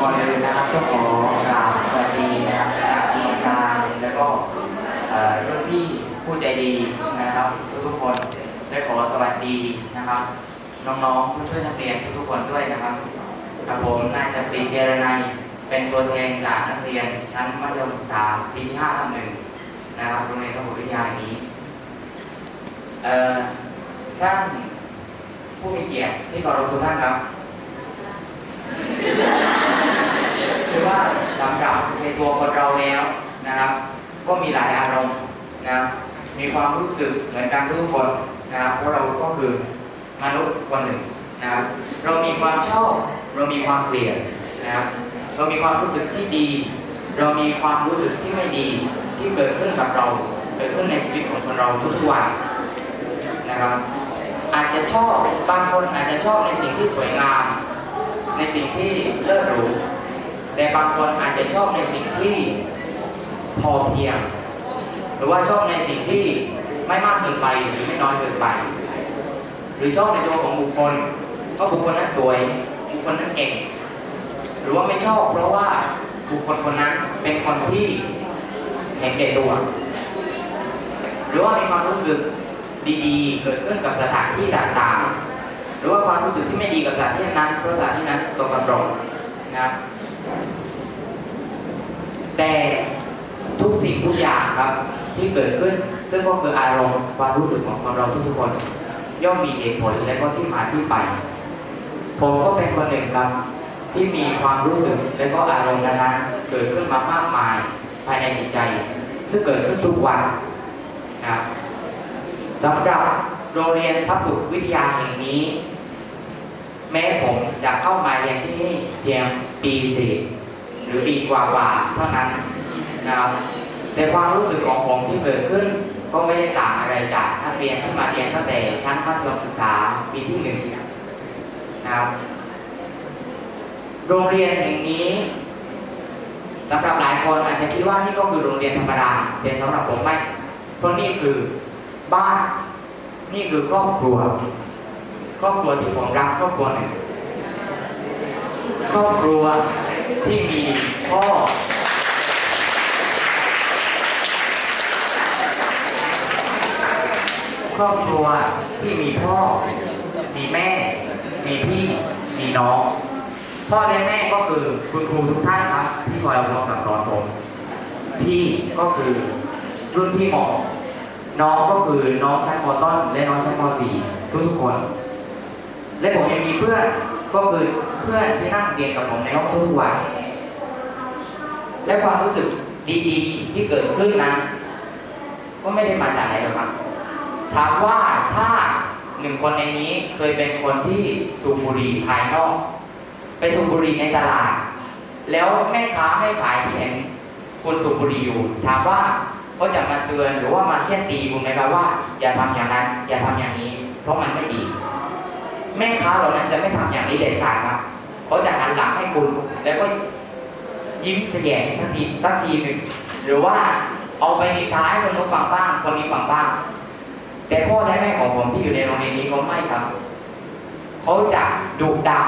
ก่อนอื่นะครับต้องขอกราบสวัสดีนะครับคณะกรรมการแล้วก็เอ่อรุ่นพี่ผู้ใจดีนะครับ ทุกๆคนและขอสวัสดีนะครับ น้องๆเพื่อนๆนักเรียนทุกๆคนด้วยนะครับกับผมนายจักรีเจรนัยเป็นตัวแทนจากนักเรียนชั้นมัธยมศึกษาปีที่5ทับหนึ่งนะครับโรงเรียนพหุวิทยานี้เอ่อท่านผู้มีเกียรติที่เคารพทุกท่านครับ ว่าสำหรับในตัวคนเราแล้วนะครับ ก็มีหลายอารมณ์นะมีความรู้สึกเหมือนกันทุกคนนะครับเพราะเราก็คือมนุษย์คนหนึ่งนะครับเรามีความชอบ เรามีความเกลียดนะครับเรามีความรู้สึกที่ดี เรามีความรู้สึกที่ไม่ดีที่เกิดขึ้นกับเรา เกิดขึ้นในชีวิตของคนเราทุกวันนะครับ อาจจะชอบบางคนอาจจะชอบในสิ่งที่สวยงาม ในสิ่งที่เลิศหรู แต่บางคนอาจจะชอบในสิ่งที่พอเพียง หรือว่าชอบในสิ่งที่ไม่มากเกินไปหรือไม่น้อยเกินไป หรือชอบในตัวของบุคคลเพราะบุคคลนั้นสวย บุคคลนั้นเก่ง หรือว่าไม่ชอบเพราะว่าบุคคลคนนั้นเป็นคนที่เห็นแก่ตัว หรือว่ามีความรู้สึกดีๆ เกิดขึ้นกับสถานที่ต่างๆ หรือว่าความรู้สึกที่ไม่ดีกับสถานที่นั้นเพราะสถานที่นั้นสกปรกนะครับ แต่ทุกสิ่งทุกอย่างครับที่เกิดขึ้น ซึ่งก็คืออารมณ์ความรู้สึกของคนเราทุกคน ย่อมมีเหตุผลและก็ที่มาที่ไป ผมก็เป็นคนหนึ่งครับ ที่มีความรู้สึกและก็อารมณ์นั้นเกิดขึ้นมามากมายภายในจิตใจ ซึ่งเกิดขึ้นทุกวันนะครับสำหรับโรงเรียนทับบุตรวิทยาแห่งนี้ แม้ผมจะเข้ามาเรียนที่นี่เพียงปีสี่ รือปีกว่าๆเท่านั้นนะครับแต่ความรู้สึกของผมที่เกิดขึ้นก็ไม่ได้ต่างอะไรจากนักเรียนที่มาเรียนตั้งแต่ชั้นมัธยมศึกษาปีที่หนึ่งนะครับ โรงเรียนแห่งนี้สำหรับหลายคนอาจจะคิดว่านี่ก็คือโรงเรียนธรรมดาแต่สำหรับผมไม่ เพราะนี่คือบ้านนี่คือครอบครัว ครอบครัวที่ผมรักครอบครัวหนึ่งครอบครัว ที่มีพ่อครอบครัวที่มีพ่อ มีแม่ มีพี่ มีน้อง พ่อและแม่ก็คือคุณครูทุกท่านครับ ที่คอยอบรมสั่งสอนผม พี่ก็คือรุ่นพี่หมอน้องก็คือน้องชั้นมต้นและน้องชั้นมสี่ทุกๆคน และผมยังมีเพื่อน ก็คือเพื่อนที่นั่งเรียนกับผมในห้องทุกวันและความรู้สึกดีๆที่เกิดขึ้นนั้น ก็ไม่ได้มาจากไหนหรอกครับ ถามว่าถ้าหนึ่งคนในนี้เคยเป็นคนที่สูบบุหรี่ภายนอก ไปสูบบุหรี่ในตลาด แล้วแม่ค้าไม่ขายที่เห็นคุณสูบบุหรี่อยู่ ถามว่าเขาจะมาเตือนหรือว่ามาเคี่ยนตีคุณไหมครับว่า อย่าทำอย่างนั้น อย่าทำอย่างนี้ เพราะมันไม่ดี แม่ค้าเหล่านั้นจะไม่ทำอย่างนี้เด็ดขาดครับเขาจะหันหลังให้คุณ แล้วก็ยิ้มแสยงทันทีสักทีหนึ่งหรือว่าเอาไปนิท้ายคนนู้นฟังบ้างคนนี้ฟังบ้าง แต่พ่อและแม่ของผมที่อยู่ในโรงเรียนนี้เขาไม่ครับเขาจะดุด่า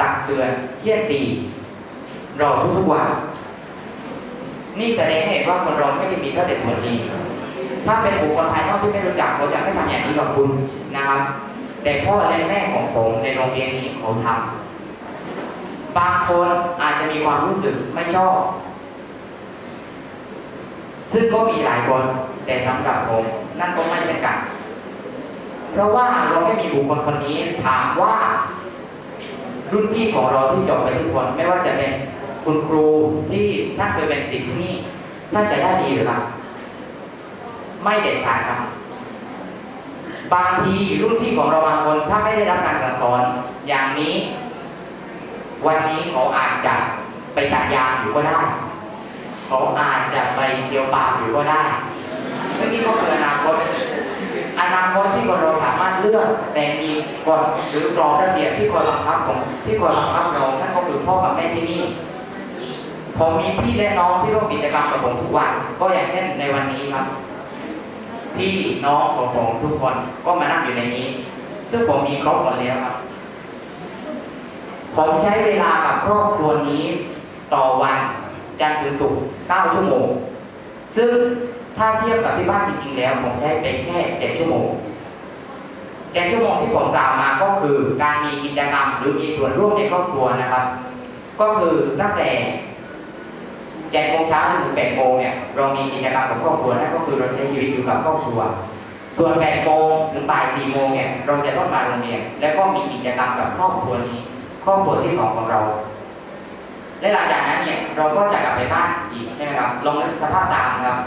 ตักเตือนเคี่ยนตีเราทุกๆวันนี่แสดงให้เห็นว่าคนเราไม่ได้มีแค่แต่ส่วนดีถ้าเป็นบุคคลภายนอกที่ไม่รู้จักเขาจะไม่ทำอย่างนี้กับคุณนะครับ แต่พ่อและแม่ของผมในโรงเรียนนี้เขาทำบางคนอาจจะมีความรู้สึกไม่ชอบ ซึ่งก็มีหลายคน แต่สำหรับผมนั่นก็ไม่เช่นกัน เพราะว่าเราไม่มีบุคคลคนนี้ถามว่า รุ่นพี่ของเราที่จบไปทุกคนไม่ว่าจะเป็นคุณครูที่ท่านเคยเป็นศิษย์ที่นี่ท่านจะได้ดีหรือเปล่าไม่เด็ดขาดครับ บางทีรุ่นพี่ของเราบางคนถ้าไม่ได้รับการสั่งสอน อย่างนี้ วันนี้เขาอาจจะไปตัดยางอยู่ก็ได้เขาอาจจะไปเที่ยวป่าอยู่ก็ได้ซึ่งนี่ก็คืออนาคตอนาคตที่คนเราสามารถเลือกแต่มีกฎหรือกรอบระเบียบที่คอยบังคับของที่คอยบังคับเรานั่นก็คือพ่อกับแม่ที่นี่ผมมีพี่และน้องที่ร่วมกิจกรรมกับผมทุกวัน ก็อย่างเช่นในวันนี้ครับ พี่น้องของผมทุกคนก็มานั่งอยู่ในนี้ ซึ่งผมมีครบหมดแล้วครับ ผมใช้เวลากับครอบครัวนี้ ต่อวันจันทร์ถึงศุกร์9ชั่วโมง ซึ่งถ้าเทียบกับที่บ้านจริงๆแล้ว ผมใช้เป็นแค่ 7 ชั่วโมง7ชั่วโมงที่ผมกล่าวมาก็คือการมีกิจกรรมหรือมีส่วนร่วมในครอบครัวนะครับ ก็คือตั้งแต่ 7โมงเช้าถึง8โมงเนี่ยเรามีกิจกรรมกับครอบครัวนั่นก็คือเราใช้ชีวิตอยู่กับครอบครัว ส่วน8โมงถึงบ่าย4โมงเนี่ยเราจะต้องมาโรงเรียนแล้วก็มีกิจกรรมกับครอบครัวนี้ครอบครัวที่สองของเรา และหลังจากนั้นเนี่ยเราก็จะกลับไปบ้านอีกใช่ไหมครับลองนึกสภาพตามครับ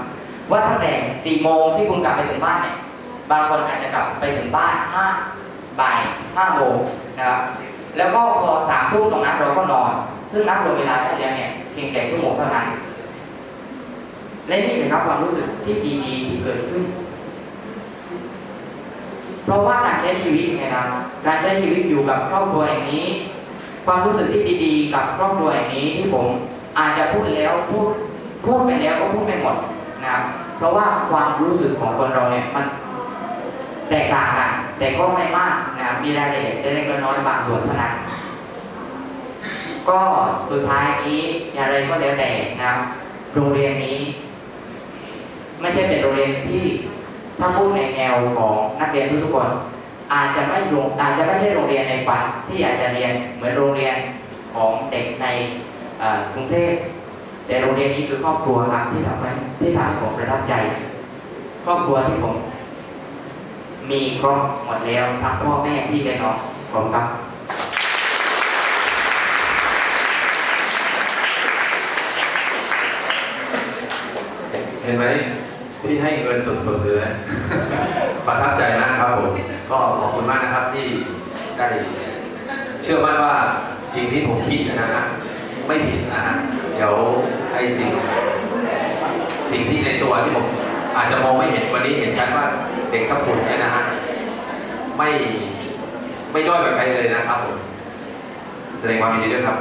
ว่าตั้งแต่4โมงที่คุณกลับไปถึงบ้านเนี่ยบางคนอาจจะกลับไปถึงบ้าน5บ่าย5โมงนะครับ แล้วก็พอสามทุ่มตรงนั้นเราก็นอน ซึ่งนับรวมเวลาได้แล้วเนี่ยเพียงแค่ชั่วโมงเท่านั้นและนี่เป็นครับความรู้สึกที่ดีๆที่เกิดขึ้น เพราะว่าการใช้ชีวิตไงครับการใช้ชีวิตอยู่กับครอบครัวอย่างนี้ ความรู้สึกที่ดีๆ กับครอบครัวอย่างนี้ที่ผมอาจจะพูดแล้วพูดพูดไปแล้วก็พูดไม่หมดนะครับเพราะว่าความรู้สึกของคนเราเนี่ยมันแตกต่างกัน แต่ก็ไม่มากนะครับมีรายละเอียดเล็กๆน้อยๆบางส่วนเท่านั้น ก็สุดท้ายนี้อย่างไรก็แล้วแต่นะครับโรงเรียนนี้ ไม่ใช่เป็นโรงเรียนที่ถ้าพูดในแนวของนักเรียนทุกคน อาจจะไม่ลงอาจจะไม่ใช่โรงเรียนในฝันที่อากจะเรียนเหมือนโรงเรียนของเด็กในกรุงเทพแต่โรงเรียนนี้คือครอบครัวครับที่ทำให้ที่ทำให้ผมประทับใจ ครอบครัวที่ผม มีครบหมดแล้วทั้งพ่อแม่พี่และน้องผมครับเห็นไหมพี่ให้เงินสดๆเลยประทับใจมากครับผมก็ขอบคุณมากนะครับที่ได้เชื่อมั่นว่าสิ่งที่ผมคิดนะฮะไม่ผิดนะฮะเดี๋ยวไอ้สิ่ง สิ่งที่ในตัวที่ผมอาจจะมองไม่เห็นวันนี้เห็น เด็กทับปุ่นเนี่ยนะฮะไม่ไม่ด้อยแบบใครเลยนะครับผมแสดงความยินดีด้วยครับ